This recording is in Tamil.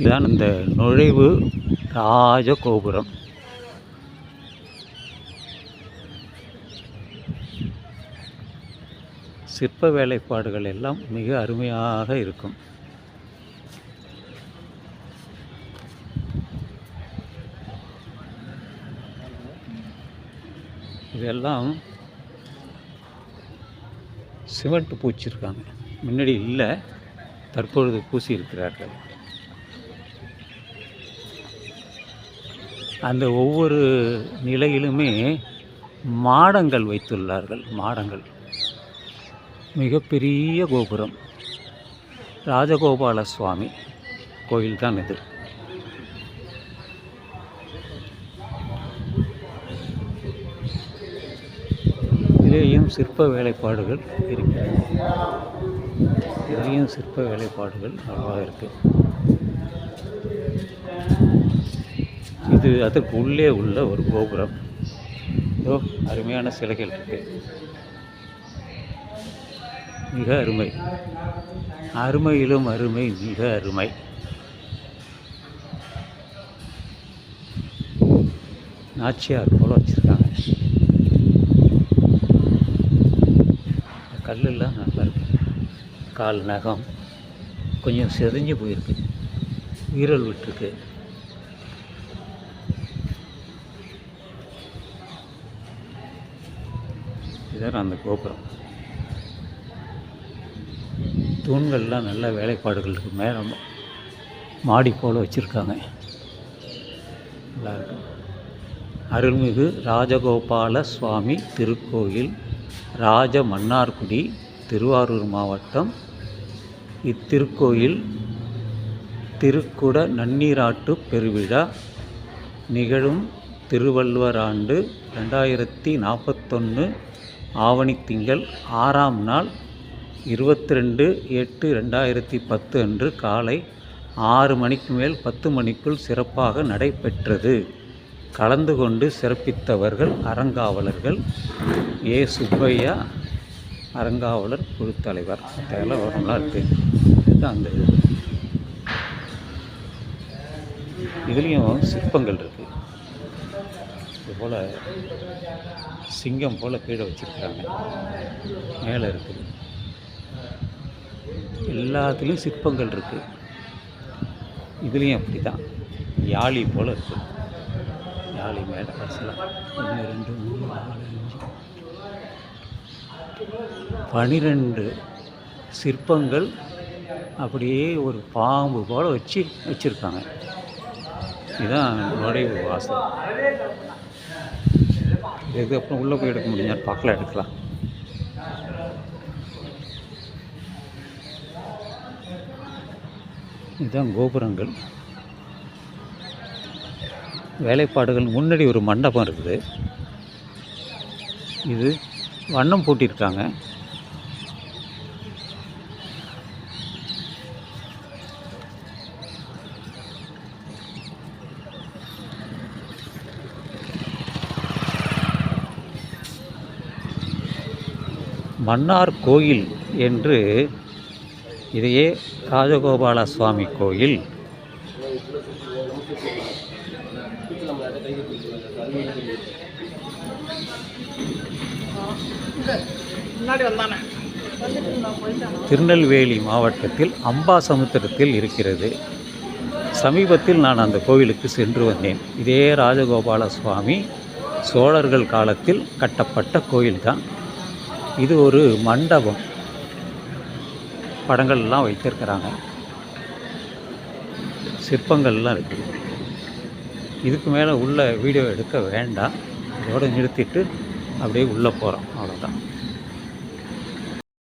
இதுதான் இந்த நுழைவு ராஜ கோபுரம் சிற்ப வேலைப்பாடுகள் எல்லாம் மிக அருமையாக இருக்கும். இதெல்லாம் சிமெண்ட் பூச்சிருக்காங்க. முன்னாடி இல்லை தற்பொழுது பூசி இருக்கிறார்கள் அந்த ஒவ்வொரு நிலையிலுமே மாடங்கள் வைத்துள்ளார்கள் மாடங்கள். மிகப்பெரிய கோபுரம். ராஜகோபால சுவாமி கோயில் தான் இது. இதிலேயும் சிற்ப வேலைப்பாடுகள் இருக்கிறது. இதிலேயும் சிற்ப வேலைப்பாடுகள் அழகாக இருக்குது இது அதற்கு உள்ளே உள்ள ஒரு கோபுரம். இதோ அருமையான சிலைகள் இருக்கு. மிக அருமை. அருமையிலும் அருமை மிக அருமை. நாச்சியார் போல வச்சுருக்காங்க. கல்லெல்லாம் நல்லா இருக்கு. கால் நகம் கொஞ்சம் செதஞ்சு போயிருக்கு. ஈரல் விட்டுருக்கு. சார் அந்த கோபுரம். தூண்கள்லாம் நல்ல வேலைப்பாடுகள் இருக்குது மேலே மாடி போல் வச்சுருக்காங்க. நல்லா அருள்மிகு ராஜகோபால சுவாமி திருக்கோயில் ராஜ மன்னார்குடி திருவாரூர் மாவட்டம். இத்திருக்கோயில் திருக்குட நன்னீராட்டு பெருவிழா நிகழும் திருவள்ளுவர் ஆண்டு ரெண்டாயிரத்தி நாற்பத்தொன்று ஆவணி திங்கள் ஆறாம் நாள் இருபத்தி ரெண்டு எட்டு ரெண்டாயிரத்தி பத்து அன்று காலை ஆறு மணிக்கு மேல் பத்து மணிக்குள் சிறப்பாக நடைபெற்றது. கலந்து கொண்டு சிறப்பித்தவர்கள் அறங்காவலர்கள் ஏ. சுப்பையா அறங்காவலர் குழு தலைவர். அதெல்லாம் வரலாம் இருக்குது அந்த இது. இதுலேயும் சிற்பங்கள் இருக்குது இது போல் சிங்கம் போல் கீழே வச்சுருக்காங்க மேலே இருக்குது எல்லாத்துலேயும் சிற்பங்கள் இருக்குது இதுலேயும் அப்படி தான் யாழி போல் இருக்குது யாழி மேலே வரிசலாம் ஒன்று ரெண்டு மூணு நாலு அஞ்சு. பனிரெண்டு சிற்பங்கள் அப்படியே ஒரு பாம்பு போல் வச்சு வச்சுருக்காங்க. இதுதான் நுழைவு வாசல். இதுக்கு அப்புறம் உள்ளே போய் எடுக்க முடிஞ்சா பார்க்கலாம் எடுக்கலாம். இதுதான் கோபுரங்கள். வேலைப்பாடுகள். முன்னாடி ஒரு மண்டபம் இருக்குது. இது வண்ணம் பூட்டியிருக்காங்க. மன்னார் கோயில் என்று இதையே ராஜகோபால சுவாமி கோயில். திருநெல்வேலி மாவட்டத்தில் அம்பாசமுத்திரத்தில் இருக்கிறது. சமீபத்தில் நான் அந்த கோவிலுக்கு சென்று வந்தேன். இதே ராஜகோபால சுவாமி சோழர்கள் காலத்தில் கட்டப்பட்ட கோயில்தான். இது ஒரு மண்டபம். படங்கள்லாம் வைத்திருக்கிறாங்க. சிற்பங்கள்லாம் இருக்குது இதுக்கு மேலே உள்ள வீடியோ எடுக்க வேண்டாம். இதோடு நிறுத்திட்டு அப்படியே உள்ளே போகிறோம் அவ்வளோதான்